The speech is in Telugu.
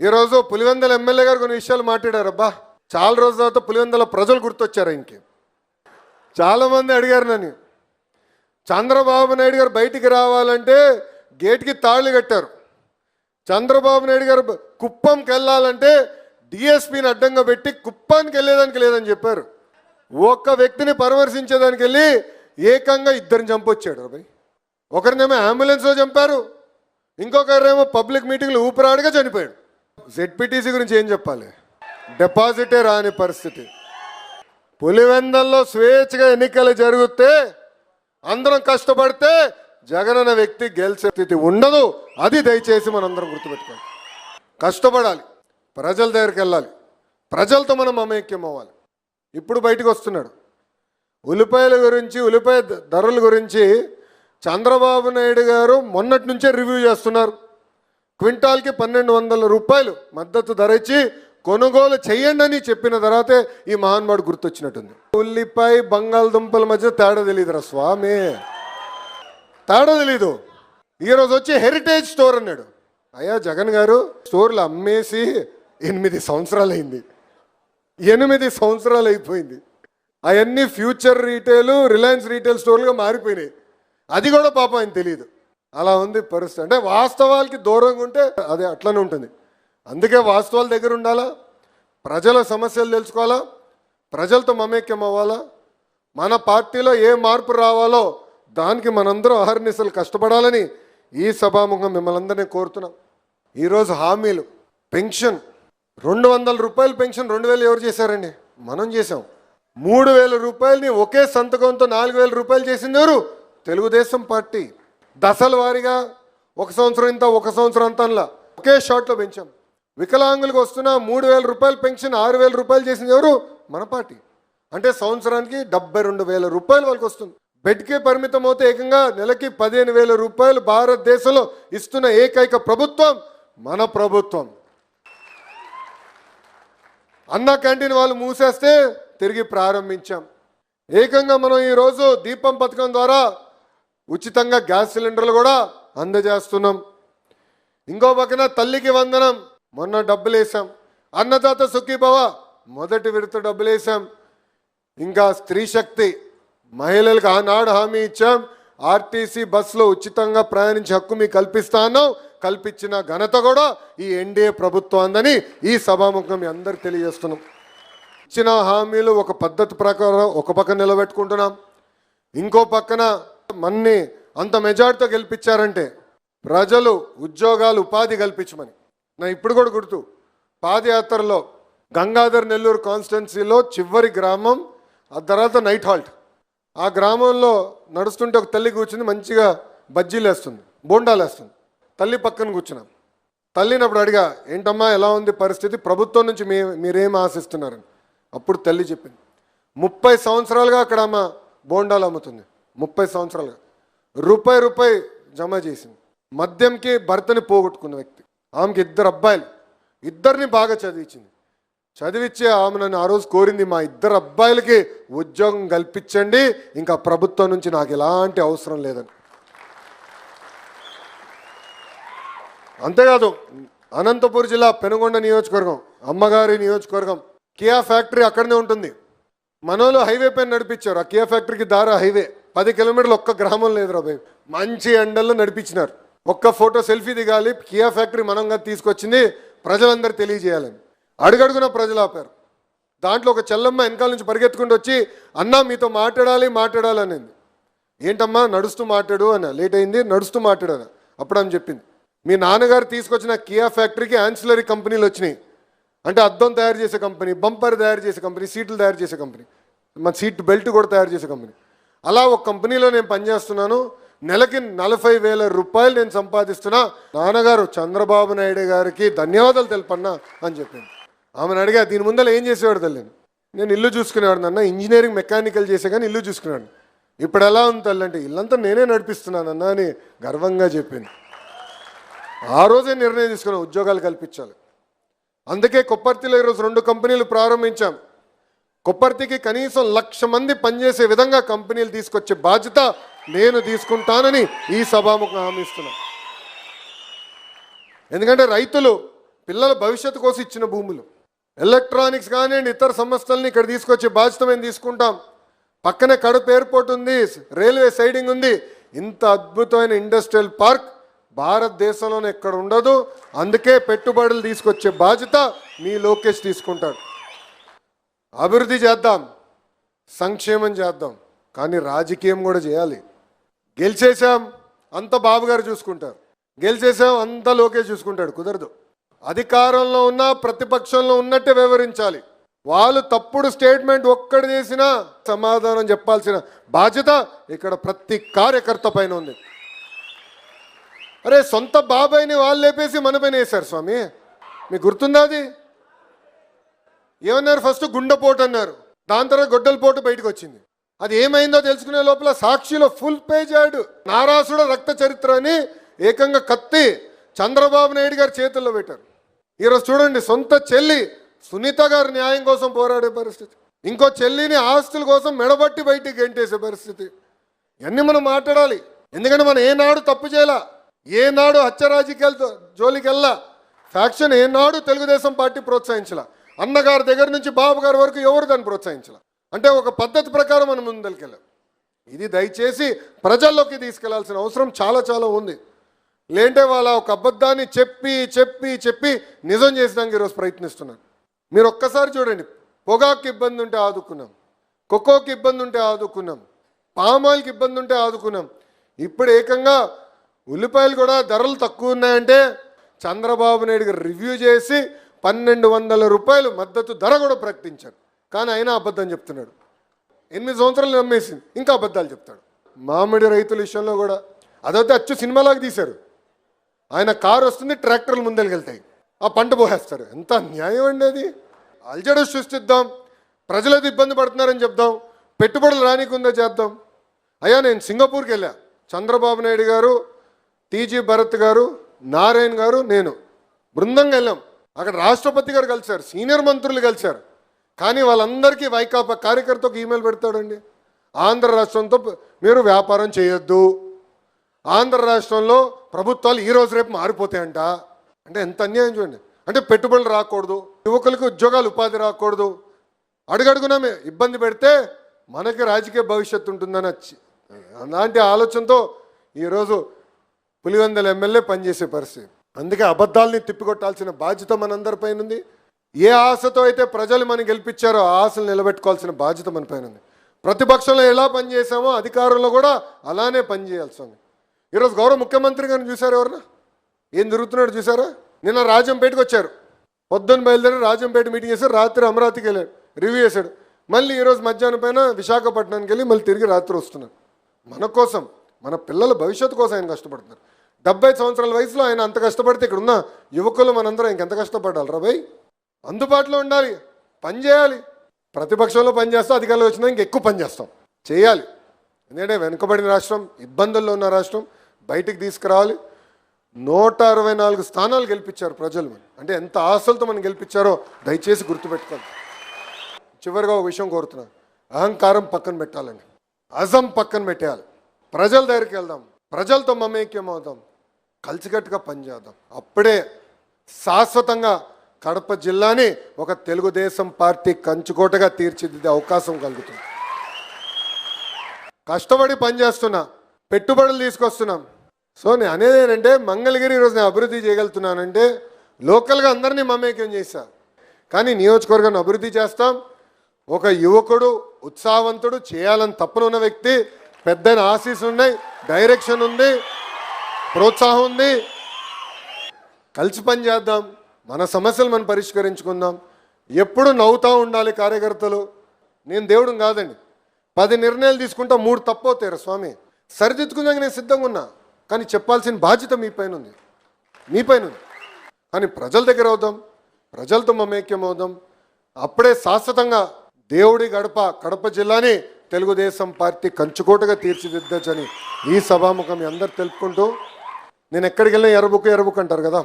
ఈరోజు పులివెందల ఎమ్మెల్యే గారు కొన్ని విషయాలు మాట్లాడారు. అబ్బా చాలా రోజుల తర్వాత పులివెందల ప్రజలు గుర్తొచ్చారు ఇంకే. చాలామంది అడిగారు నన్ను. చంద్రబాబు నాయుడు గారు బయటికి రావాలంటే గేట్కి తాళి కట్టారు. చంద్రబాబు నాయుడు గారు కుప్పంకి వెళ్ళాలంటే డిఎస్పీని అడ్డంగా పెట్టి కుప్పానికి వెళ్ళేదానికి లేదని చెప్పారు. ఒక్క వ్యక్తిని పరామర్శించేదానికి వెళ్ళి ఏకంగా ఇద్దరిని చంపొచ్చాడు అబ్బాయి ఒకరినేమో అంబులెన్స్లో చంపారు ఇంకొకరేమో పబ్లిక్ మీటింగ్లో ఊపిరాడుగా చనిపోయాడు. జెడ్పీటీసీ గురించి ఏం చెప్పాలి? డిపాజిటే రాని పరిస్థితి. పులివెందల్లో స్వేచ్ఛగా ఎన్నికలు జరిగితే అందరం కష్టపడితే జగన్ అనే వ్యక్తి గెలిచే స్థితి ఉండదు. అది దయచేసి మనందరం గుర్తుపెట్టుకోవాలి. కష్టపడాలి. ప్రజల దగ్గరికి వెళ్ళాలి. ప్రజలతో మనం మమేక్యం అవ్వాలి. ఇప్పుడు బయటకు వస్తున్నాడు. ఉల్లిపాయల గురించి ఉల్లిపాయ ధరల గురించి చంద్రబాబు నాయుడు గారు మొన్నటి నుంచే రివ్యూ చేస్తున్నారు. క్వింటాల్కి పన్నెండు వందల రూపాయలు మద్దతు ధర ఇచ్చి కొనుగోలు చేయండి అని చెప్పిన తర్వాతే ఈ మహాన్మాడు గుర్తొచ్చినట్టుంది. ఉల్లిపాయ బంగాళదుంపల మధ్య తేడా తెలియదురా స్వామి. తేడా తెలీదు. ఈరోజు వచ్చి హెరిటేజ్ స్టోర్ అన్నాడు. అయ్యా జగన్ గారు స్టోర్లు అమ్మేసి ఎనిమిది సంవత్సరాలు అయింది ఎనిమిది సంవత్సరాలు అయిపోయింది అవన్నీ ఫ్యూచర్ రీటైల్ రిలయన్స్ రీటైల్ స్టోర్లుగా మారిపోయినాయి. అది కూడా పాపం ఆయన తెలియదు అలా ఉంది పరిస్థితి. అంటే వాస్తవాలకి దూరంగా ఉంటే అది అట్లనే ఉంటుంది. అందుకే వాస్తవాల దగ్గర ఉండాలా? ప్రజల సమస్యలు తెలుసుకోవాలా? ప్రజలతో మమేక్యం అవ్వాలా? మన పార్టీలో ఏ మార్పు రావాలో దానికి మనందరం అహర్నిశలు కష్టపడాలని ఈ సభాముఖం మిమ్మల్ని అందరినీ కోరుతున్నాం. ఈరోజు హామీలు పెన్షన్. రెండు వందల రూపాయలు పెన్షన్ రెండు వేలు ఎవరు చేశారండి? మనం చేసాం మూడు వేల రూపాయలని ఒకే సంతకంతో నాలుగు వేల రూపాయలు చేసింది ఎవరు? తెలుగుదేశం పార్టీ. దశల వారీగా ఒక సంవత్సరం ఇంత ఒక సంవత్సరం అంతంలా ఒకే షాట్లో పెంచాం వికలాంగులకు వస్తున్న మూడు వేల రూపాయలు పెన్షన్ ఆరు వేల రూపాయలు చేసింది ఎవరు? మన పార్టీ. అంటే సంవత్సరానికి డెబ్బై రెండు వేల రూపాయలు వాళ్ళకి వస్తుంది. బెడ్కే పరిమితం అవుతే ఏకంగా నెలకి పదిహేను వేల రూపాయలు భారతదేశంలో ఇస్తున్న ఏకైక ప్రభుత్వం మన ప్రభుత్వం. అన్న క్యాంటీన్ వాళ్ళు మూసేస్తే తిరిగి ప్రారంభించాం. ఏకంగా మనం ఈరోజు దీపం పథకం ద్వారా ఉచితంగా గ్యాస్ సిలిండర్లు కూడా అందజేస్తున్నాం. ఇంకో పక్కన తల్లికి వందనం మొన్న డబ్బులు వేసాం అన్నదాత సుఖీభవ మొదటి విడత డబ్బులు వేసాం ఇంకా స్త్రీ శక్తి మహిళలకు ఆనాడు హామీ ఇచ్చాం. ఆర్టీసీ బస్సులో ఉచితంగా ప్రయాణించే హక్కు మీకు కల్పిస్తాను కల్పించిన ఘనత కూడా ఈ ఎన్డీఏ ప్రభుత్వం అందని ఈ సభాముఖం మీ అందరికి తెలియజేస్తున్నాం. ఇచ్చిన హామీలు ఒక పద్ధతి ప్రకారం ఒక పక్కన నిలబెట్టుకుంటున్నాం. ఇంకో పక్కన మన్ని అంత మెజార్టీతో గెలిపించారంటే ప్రజలు ఉద్యోగాలు ఉపాధి కల్పించమని. నా ఇప్పుడు కూడా గుర్తు పాదయాత్రలో గంగాధర్ నెల్లూరు కాన్స్టిట్యున్సీలో చివరి గ్రామం ఆ తర్వాత నైట్ హాల్ట్. ఆ గ్రామంలో నడుస్తుంటే ఒక తల్లి కూర్చుంది మంచిగా బజ్జీలు వేస్తుంది బోండాలు వేస్తుంది. తల్లి పక్కన కూర్చున్నాం. తల్లిని అప్పుడు అడిగా ఏంటమ్మా ఎలా ఉంది పరిస్థితి? ప్రభుత్వం నుంచి మీ మీరేం ఆశిస్తున్నారని. అప్పుడు తల్లి చెప్పింది ముప్పై సంవత్సరాలుగా అక్కడ అమ్మ బోండాలు అమ్ముతుంది. ముప్పై సంవత్సరాలుగా. రూపాయి రూపాయి జమ చేసింది. మద్యంకి భర్తని పోగొట్టుకున్న వ్యక్తి. ఆమెకి ఇద్దరు అబ్బాయిలు. ఇద్దరిని బాగా చదివించింది. చదివిచ్చే ఆమె నన్ను ఆ రోజు కోరింది మా ఇద్దరు అబ్బాయిలకి ఉద్యోగం కల్పించండి. ఇంకా ప్రభుత్వం నుంచి నాకు ఎలాంటి అవసరం లేదని. అంతేకాదు అనంతపురం జిల్లా పెనుగొండ నియోజకవర్గం అమ్మగారి నియోజకవర్గం కియా ఫ్యాక్టరీ అక్కడనే ఉంటుంది. మనోళ్ళు హైవే పైన నడిపించారు. ఆ కియా ఫ్యాక్టరీకి దారి హైవే. పది కిలోమీటర్లు ఒక్క గ్రామం లేదు రాబాయ్ మంచి ఎండల్లో నడిపించినారు. ఒక్క ఫోటో సెల్ఫీ దిగాలి. కియా ఫ్యాక్టరీ మనంగా తీసుకొచ్చింది. ప్రజలందరూ తెలియజేయాలని. అడుగడుగున ప్రజలు ఆపారు. దాంట్లో ఒక చెల్లమ్మ వెనకాల నుంచి పరిగెత్తుకుంటూ వచ్చి అన్నా మీతో మాట్లాడాలి మాట్లాడాలి అనింది. ఏంటమ్మా నడుస్తూ మాట్లాడు అన్న. లేట్ అయింది నడుస్తూ మాట్లాడాను అప్పుడు ఆమె చెప్పింది. మీ నాన్నగారు తీసుకొచ్చిన కియా ఫ్యాక్టరీకి యాన్సిలరీ కంపెనీలు వచ్చినాయి. అంటే అద్దం తయారు చేసే కంపెనీ బంపర్ తయారు చేసే కంపెనీ సీట్లు తయారు చేసే కంపెనీ మన సీట్ బెల్ట్ కూడా తయారు చేసే కంపెనీ. అలా ఒక కంపెనీలో నేను పనిచేస్తున్నాను. నెలకి నలభై వేల రూపాయలు నేను సంపాదిస్తున్నా. నాన్నగారు చంద్రబాబు నాయుడు గారికి ధన్యవాదాలు తెలుపన్నా అని చెప్పింది. ఆమెను అడిగా దీని ముందర ఏం చేసేవాడు తల్లి? నేను ఇల్లు చూసుకునేవాడు అన్న ఇంజనీరింగ్ మెకానికల్ చేసే కానీ ఇల్లు చూసుకున్నాడు ఇప్పుడు ఎలా ఉంది తల్లి? అంటే ఇల్లంతా నేనే నడిపిస్తున్నానన్న అని గర్వంగా చెప్పింది. ఆ రోజే నిర్ణయం తీసుకున్నాం ఉద్యోగాలు కల్పించాలి. అందుకే కొప్పర్తిలో ఈరోజు రెండు కంపెనీలు ప్రారంభించాం. కొప్పర్తికి కనీసం లక్ష మంది పనిచేసే విధంగా కంపెనీలు తీసుకొచ్చే బాధ్యత నేను తీసుకుంటానని ఈ సభాముఖం హామీస్తున్నా ఎందుకంటే రైతులు పిల్లల భవిష్యత్తు కోసం ఇచ్చిన భూములు ఎలక్ట్రానిక్స్ కానివ్వండి ఇతర సంస్థల్ని ఇక్కడ తీసుకొచ్చే బాధ్యత మేము తీసుకుంటాం. పక్కనే కడుపు ఎయిర్పోర్ట్ ఉంది రైల్వే సైడింగ్ ఉంది. ఇంత అద్భుతమైన ఇండస్ట్రియల్ పార్క్ భారతదేశంలోనే ఎక్కడ ఉండదు. అందుకే పెట్టుబడులు తీసుకొచ్చే బాధ్యత మీ లోకేష్ తీసుకుంటాడు. అభివృద్ధి చేద్దాం సంక్షేమం చేద్దాం కానీ రాజకీయం కూడా చేయాలి. గెలిచేసాం అంత బాబు గారు చూసుకుంటారు. గెలిచేసాం అంత లోకే చూసుకుంటాడు కుదరదు. అధికారంలో ఉన్న ప్రతిపక్షంలో ఉన్నట్టే వివరించాలి వాళ్ళు తప్పుడు స్టేట్మెంట్ ఒక్కటి చేసినా సమాధానం చెప్పాల్సిన బాధ్యత ఇక్కడ ప్రతి కార్యకర్త పైన ఉంది. అరే సొంత బాబాయిని వాళ్ళు లేపేసి మన పైన వేశారు స్వామి. మీకు గుర్తుందా అది? ఏమన్నారు? ఫస్ట్ గుండెపోటు అన్నారు. దాని తర్వాత గొడ్డల పోటు బయటకు వచ్చింది. అది ఏమైందో తెలుసుకునే లోపల సాక్షిలో ఫుల్ పేజ్ ఆడు నారాసుడ రక్త చరిత్ర అని ఏకంగా కత్తి చంద్రబాబు నాయుడు గారి చేతుల్లో పెట్టారు. ఈరోజు చూడండి సొంత చెల్లి సునీత గారు న్యాయం కోసం పోరాడే పరిస్థితి. ఇంకో చెల్లిని ఆస్తుల కోసం మెడబట్టి బయటికి గెంటేసే పరిస్థితి. ఇవన్నీ మనం మాట్లాడాలి. ఎందుకంటే మనం ఏనాడు తప్పు చేయాల? ఏనాడు హత్య రాజకీయాలతో జోలికి వెళ్ళా ఫ్యాక్షన్ ఏనాడు తెలుగుదేశం పార్టీ ప్రోత్సహించాల? అన్నగారి దగ్గర నుంచి బాబు గారి వరకు ఎవరు దాన్ని ప్రోత్సహించాల? అంటే ఒక పద్ధతి ప్రకారం మనం ముందరికెళ్ళాం ఇది దయచేసి ప్రజల్లోకి తీసుకెళ్ళాల్సిన అవసరం చాలా చాలా ఉంది. లేంటే వాళ్ళ ఒక అబద్ధాన్ని చెప్పి చెప్పి చెప్పి నిజం చేసడానికి ఈరోజు ప్రయత్నిస్తున్నారు మీరు ఒక్కసారి చూడండి. పొగాకు ఇబ్బంది ఉంటే ఆదుకున్నాం. కొక్కోకి ఇబ్బంది ఉంటే ఆదుకున్నాం. పామాయిల్కి ఇబ్బంది ఉంటే ఆదుకున్నాం. ఇప్పుడు ఏకంగా ఉల్లిపాయలు కూడా ధరలు తక్కువ ఉన్నాయంటే చంద్రబాబు నాయుడు గారు రివ్యూ చేసి పన్నెండు వందల రూపాయలు మద్దతు ధర కూడా ప్రకటించారు. కానీ అయినా అబద్ధం చెప్తున్నాడు. ఎనిమిది సంవత్సరాలు నమ్మేసింది. ఇంకా అబద్ధాలు చెప్తాడు. మామిడి రైతుల విషయంలో కూడా అదైతే అచ్చు సినిమాలాగా తీశారు. ఆయన కారు వస్తుంది ట్రాక్టర్లు ముందరికెళ్తాయి ఆ పంట పోసేస్తారు. ఎంత న్యాయం అండి అది? అల్జడ సృష్టిద్దాం. ప్రజలది ఇబ్బంది పడుతున్నారని చెప్దాం. పెట్టుబడులు రానికుందా చేద్దాం. అయ్యా నేను సింగపూర్కి వెళ్ళా. చంద్రబాబు నాయుడు గారు టీజీ భరత్ గారు నారాయణ గారు నేను బృందంగా వెళ్ళాం. అక్కడ రాష్ట్రపతి గారు కలిశారు సీనియర్ మంత్రులు కలిశారు. కానీ వాళ్ళందరికీ వైకాపా కార్యకర్తకు ఈమెయిల్ పెడతాడండి. ఆంధ్ర రాష్ట్రంతో మీరు వ్యాపారం చేయొద్దు. ఆంధ్ర రాష్ట్రంలో ప్రభుత్వాలు ఈ రోజు రేపు మారిపోతాయంట. అంటే ఎంత అన్యాయం చూడండి. అంటే పెట్టుబడులు రాకూడదు యువకులకు ఉద్యోగాలు ఉపాధి రాకూడదు. అడుగడుగునా ఇబ్బంది పెడితే మనకి రాజకీయ భవిష్యత్తు ఉంటుందని వచ్చి అలాంటి ఆలోచనతో ఈరోజు పులివెందల ఎమ్మెల్యే పనిచేసే పరిస్థితి. అందుకే అబద్ధాలని తిప్పికొట్టాల్సిన బాధ్యత మనందరిపైన ఉంది ఏ ఆశతో అయితే ప్రజలు మనం గెలిపించారో ఆ ఆశలు నిలబెట్టుకోవాల్సిన బాధ్యత మనపైన ఉంది ప్రతిపక్షంలో ఎలా పనిచేసామో అధికారంలో కూడా అలానే పనిచేయాల్సి ఉంది ఈరోజు గౌరవ ముఖ్యమంత్రి గారిని చూసారు ఎవరన్నా? ఏం జరుగుతున్నాడు చూసారా నిన్న రాజంపేటకి వచ్చారు. పొద్దున్న బయలుదేరి రాజంపేట మీటింగ్ చేశారు. రాత్రి అమరావతికి వెళ్ళాడు. రివ్యూ చేశాడు. మళ్ళీ ఈరోజు మధ్యాహ్నం పైన విశాఖపట్నానికి వెళ్ళి మళ్ళీ తిరిగి రాత్రి వస్తున్నారు. మన కోసం మన పిల్లల భవిష్యత్తు కోసం ఆయన కష్టపడుతున్నారు. డెబ్బై సంవత్సరాల వయసులో ఆయన అంత కష్టపడితే ఇక్కడ ఉన్న యువకులు మనందరం ఇంకెంత కష్టపడాలి రా భయ్? అందుబాటులో ఉండాలి పని చేయాలి. ప్రతిపక్షంలో పనిచేస్తాం అధికారులు వచ్చినా ఇంక ఎక్కువ పని చేస్తాం. చేయాలి. ఎందుకంటే వెనుకబడిన రాష్ట్రం ఇబ్బందుల్లో ఉన్న రాష్ట్రం బయటికి తీసుకురావాలి. నూట అరవై నాలుగు స్థానాలు గెలిపించారు ప్రజలు మనం అంటే ఎంత ఆశలతో మనం గెలిపించారో దయచేసి గుర్తుపెట్టుకోండి. చివరిగా ఒక విషయం కోరుతున్నాను అహంకారం పక్కన పెట్టాలండి. అజం పక్కన పెట్టేయాలి. ప్రజల దగ్గరికి వెళ్దాం. ప్రజలతో మమేక్యం అవుతాం. కలిసికట్టుగా పనిచేద్దాం. అప్పుడే శాశ్వతంగా కడప జిల్లాని ఒక తెలుగుదేశం పార్టీ కంచుకోటగా తీర్చిదిద్దే అవకాశం కలుగుతుంది. కష్టపడి పనిచేస్తున్నా పెట్టుబడులు తీసుకొస్తున్నాం. సో నేను అనేది ఏంటంటే మంగళగిరి ఈరోజు నేను అభివృద్ధి చేయగలుగుతున్నానంటే లోకల్గా అందరినీ మమేక్యం చేశా. కానీ నియోజకవర్గాన్ని అభివృద్ధి చేస్తాం. ఒక యువకుడు ఉత్సాహవంతుడు చేయాలని తప్పనున్న వ్యక్తి పెద్దైన ఆశీస్ ఉన్నాయి డైరెక్షన్ ఉంది. ప్రోత్సాహం ఉంది కలిసి పని చేద్దాం. మన సమస్యలు మనం పరిష్కరించుకుందాం. ఎప్పుడు నవ్వుతూ ఉండాలి కార్యకర్తలు. నేను దేవుడు కాదండి. పది నిర్ణయాలు తీసుకుంటా మూడు తప్పవుతారు స్వామి. సరిదిద్దుకుందాక నేను సిద్ధంగా ఉన్నా. కానీ చెప్పాల్సిన బాధ్యత మీ పైన ఉంది. మీ పైన ఉంది. కానీ ప్రజల దగ్గర అవుదాం. ప్రజలతో మమేక్యం అవుదాం. అప్పుడే శాశ్వతంగా దేవుడి గడప కడప జిల్లాని తెలుగుదేశం పార్టీ కంచుకోటగా తీర్చిదిద్దచ్చని ఈ సభాముఖం అందరు తెలుపుకుంటూ నేను ఎక్కడికి వెళ్ళినా ఎర్రబుక్ ఎర్రబుక్ అంటారు కదా.